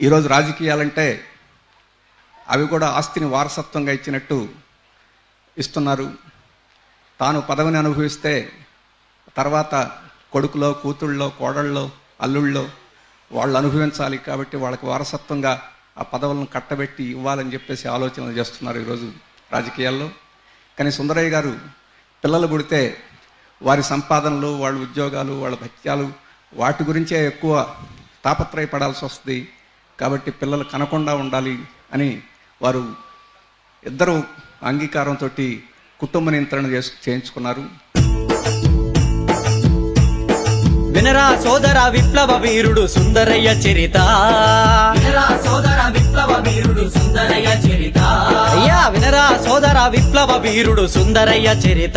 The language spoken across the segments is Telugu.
ఈరోజు రాజకీయాలంటే అవి కూడా ఆస్తిని వారసత్వంగా ఇచ్చినట్టు ఇస్తున్నారు. తాను పదవిని అనుభవిస్తే తర్వాత కొడుకులో కూతుళ్ళలో కోడళ్ళలో అల్లుళ్ళలో వాళ్ళు అనుభవించాలి కాబట్టి వాళ్ళకి వారసత్వంగా ఆ పదవులను కట్టబెట్టి ఇవ్వాలని చెప్పేసి ఆలోచనలు చేస్తున్నారు ఈరోజు రాజకీయాల్లో. కానీ సుందరయ్య గారు పిల్లలు పుడితే వారి సంపాదనలు వాళ్ళ ఉద్యోగాలు వాళ్ళ భత్యాలు వాటి గురించే ఎక్కువ తాపత్రయపడాల్సి వస్తుంది. కాబట్టి పిల్లలు కనకుండా ఉండాలి అని వారు ఇద్దరు అంగీకారంతో కుటుంబ నియంత్రణ చేసు చేయించుకున్నారు. వినరా సోదర విప్లవ వీరుడు సుందరయ్య చరిత. విప్లవ వీరుడు సుందరయ్య చరిత.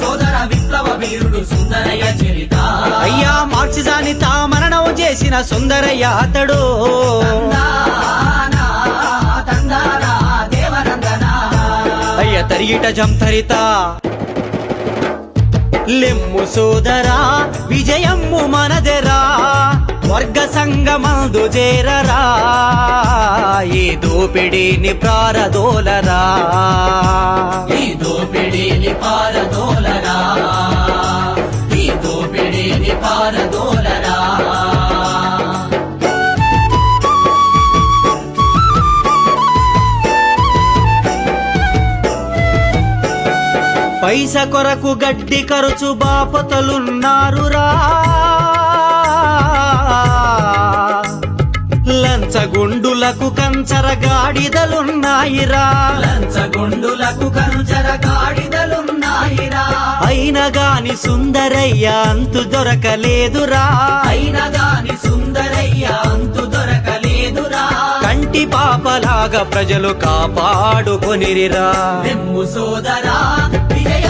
సోదర విప్లవ వీరుడు సుందరయ్య చరిత. అయ్యా మార్క్సిజాన్ని తా మరణం చేసిన సుందరయ్య అతడు. అయ్య తరిగిట జంతరిత. లెమ్ము సోదరా విజయమ్ము మనదెరా. వర్గ సంగమందు చేరరా. ఈ దోపిడీని ప్రారదోలరా ఈ దోపిడీని పారదోలరా. ఈ దోపిడీని పారదోలరా. పైస కొరకు గడ్డి ఖర్చు బాపతలున్నారురా. లంచగొండులకు కంచర గాడిదలున్నాయిరా లంచగొండులకు కంచర గాడిదలున్నాయిరా అయిన గాని సుందరయ్య అంతు దొరకలేదురా. అయిన గాని సుందరయ్య అంతు దొరకలేదురా. కంటి పాపలాగా ప్రజలు కాపాడుకొనిరిరా. సోదరా విజయమ్ము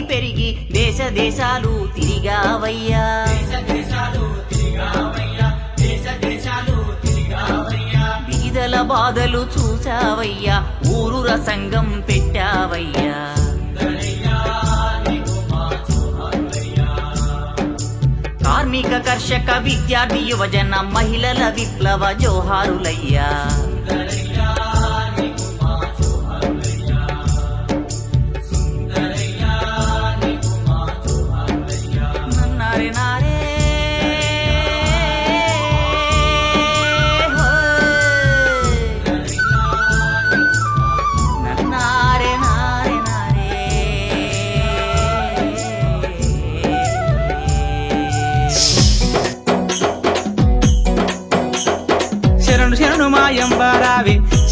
పెరిగి పెరిగి దేశ దేశాలు తిరిగావయ్యా. బీదల బాధలు చూసావయ్యా ఊరు రసంగం పెట్టావయ్యా. కార్మిక కర్షక విద్యార్థి యువజన మహిళల విప్లవ జోహారులయ్యా.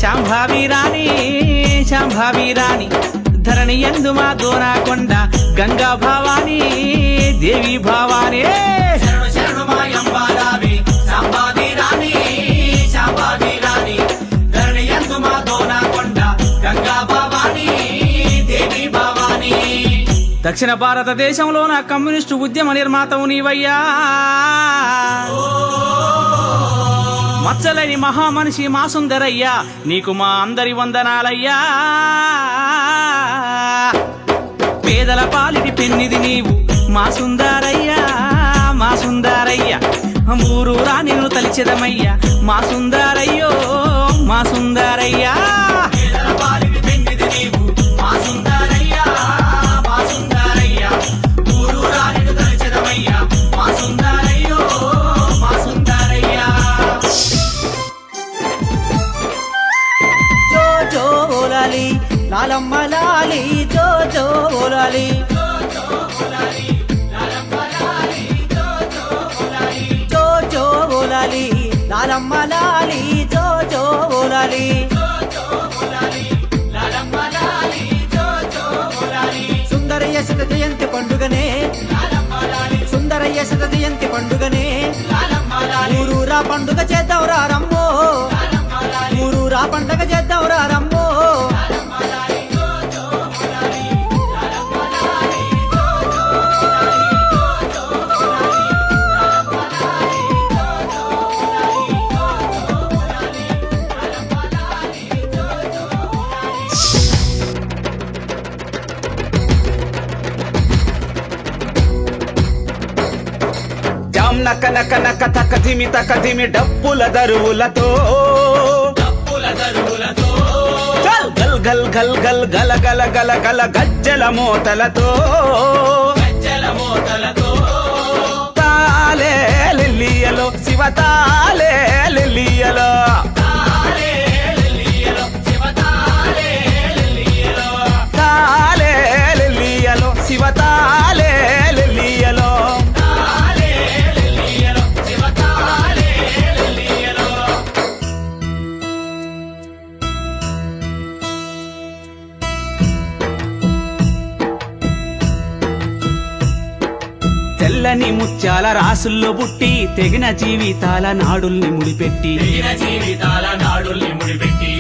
శాంభావి రాణి శాంభావి రాణి ధరణి ఎందు మా దోనాకొండ గంగా భవాని దేవి భవాని. దక్షిణ భారతదేశంలోన కమ్యూనిస్టు ఉద్యమ నిర్మాతవు నీవయ్యా. మచ్చలేని మహామనిషి మా సుందరయ్యా నీకు మా అందరి వందనాలయ్యా. పేదల పాలిటి పెన్నిది నీవు మా సుందరయ్యా మా సుందరయ్యా ఊరు రానిను తలిచెదమయ్యా మా సుందరయ్యో మా సుందరయ్యా ఓలాలి జో జో ఓలాలి లాలమ్మ లాలి జో జో ఓలాలి సుందరయ్య శత జయంతి పండుగనే. సుందరయ్య శత జయంతి పండుగనే. ఊరూరా పండుగ చేద్దాంరా రమ్మో. ఊరూరా పండుగ చేద్దాంరా రమ్మో. జామ్ నక తక ధిమి డప్పుల దరువులతో. గల్ గల్ గల్ గల్ గల్ గల గల గల గజ్జల మోతలతో. తాలే లిల్లియలో శివ తాలే లిల్లియలో. శివ తాలే శివ ముత్యాల రాసుల్లో పుట్టి తెగిన జీవితాల నాడుల్ని ముడిపెట్టి.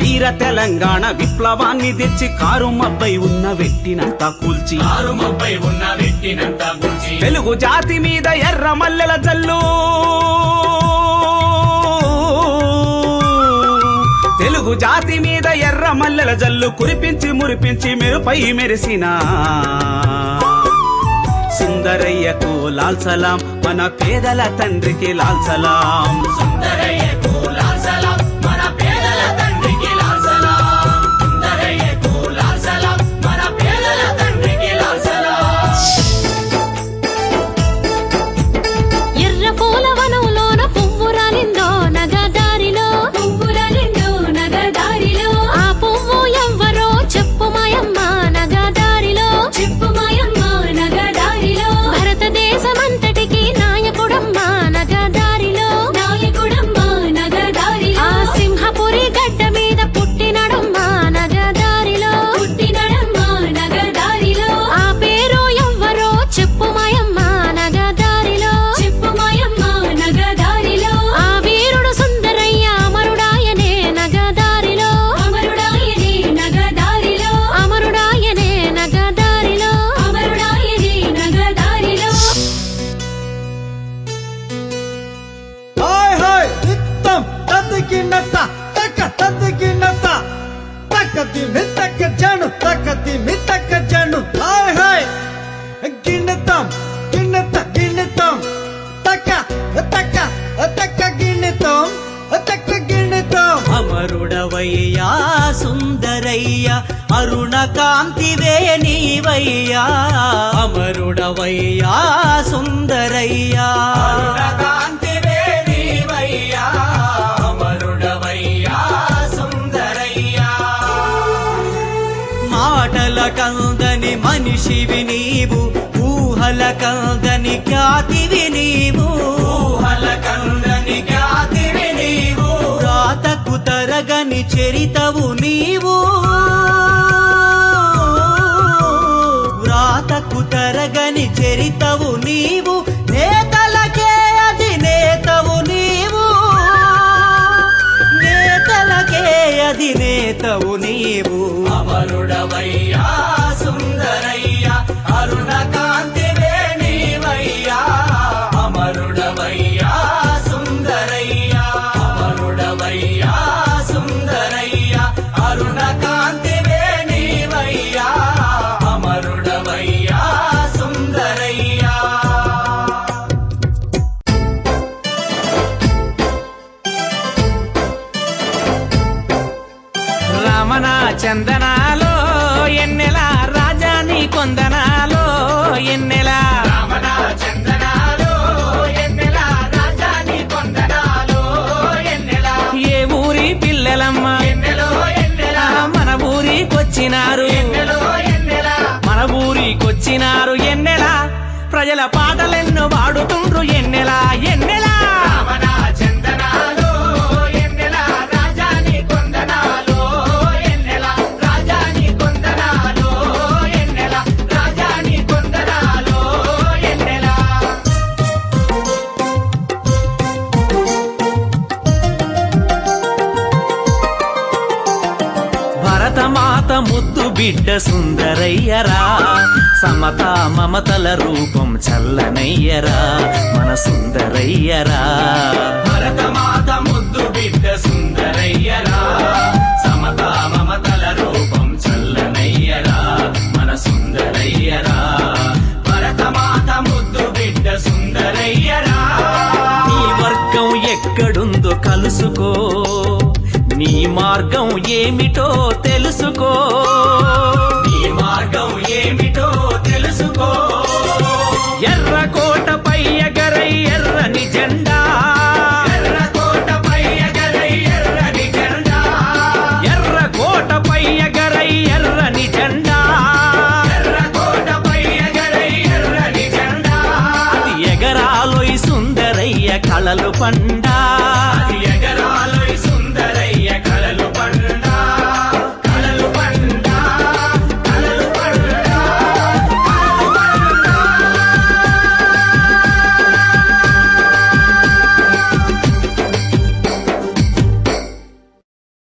వీర తెలంగాణ విప్లవాన్ని తెచ్చి కారు మబ్బై ఉన్న వెట్టినంత కూల్చి. తెలుగు జాతి మీద ఎర్ర మల్లెల జల్లు. తెలుగు జాతి మీద ఎర్ర మల్లెల జల్లు కురిపించి మురిపించి మెరుపై మెరిసిన. సుందరయ్యకు లాల్సలాం మన పేదల తండ్రికి లాల్సలాం సుందరయ్యకు ತಕ್ಕತಿ ಮಿತ್ತಕ್ಕ ಜನು ತಕ್ಕತಿ ಮಿತ್ತಕ್ಕ ಜನು ಹಾಯ್ ಹಾಯ್ ಗಿಣ್ಣತಾಂ ಗಿಣ್ಣತ ಗಿಣ್ಣತಾಂ ತಕ್ಕ ತಕ್ಕ ತಕ್ಕ ಗಿಣ್ಣತಾಂ தக்க கிண்ணத்தோம் அமருடவையா சுந்தரையா அருண காந்திவே நீவையா அமருடவையா சுந்தரையா మనిషివి నీవు ఊహల కందని ఖ్యాతివి నీవు ఊహల కందని ఖ్యాతివి నీవు రాతకు తరగని చరితవు నీవు. వ్రాతకు తరగని చరితవు బిడ్డ సుందరయ్యరా సమత మమతల రూపం చల్లనయ్యరా మన సుందరయ్యరా. భరతమాత ముద్దు బిడ్డ సుందరయ్యరా సమత మమతల రూపం చల్లనయ్యరా మన సుందరయ్యరా. భరతమాత ముద్దు బిడ్డ సుందరయ్యరా. నీ వర్గం ఎక్కడుందో కలుసుకో. మార్గం ఏమిటో తెలుసుకో. నీ మార్గం ఏమిటో తెలుసుకో. ఎర్రకోటపై ఎగరై ఎర్రని జెండా. ఎర్రకోటపై ఎగరై ఎర్రని జెండా. ఎర్రకోటపై ఎగరై ఎర్రని జెండా. ఎర్రకోటపై ఎగరై ఎర్రని జెండా. ఎగరాలోయ్ సుందరయ్య కళలు పండా.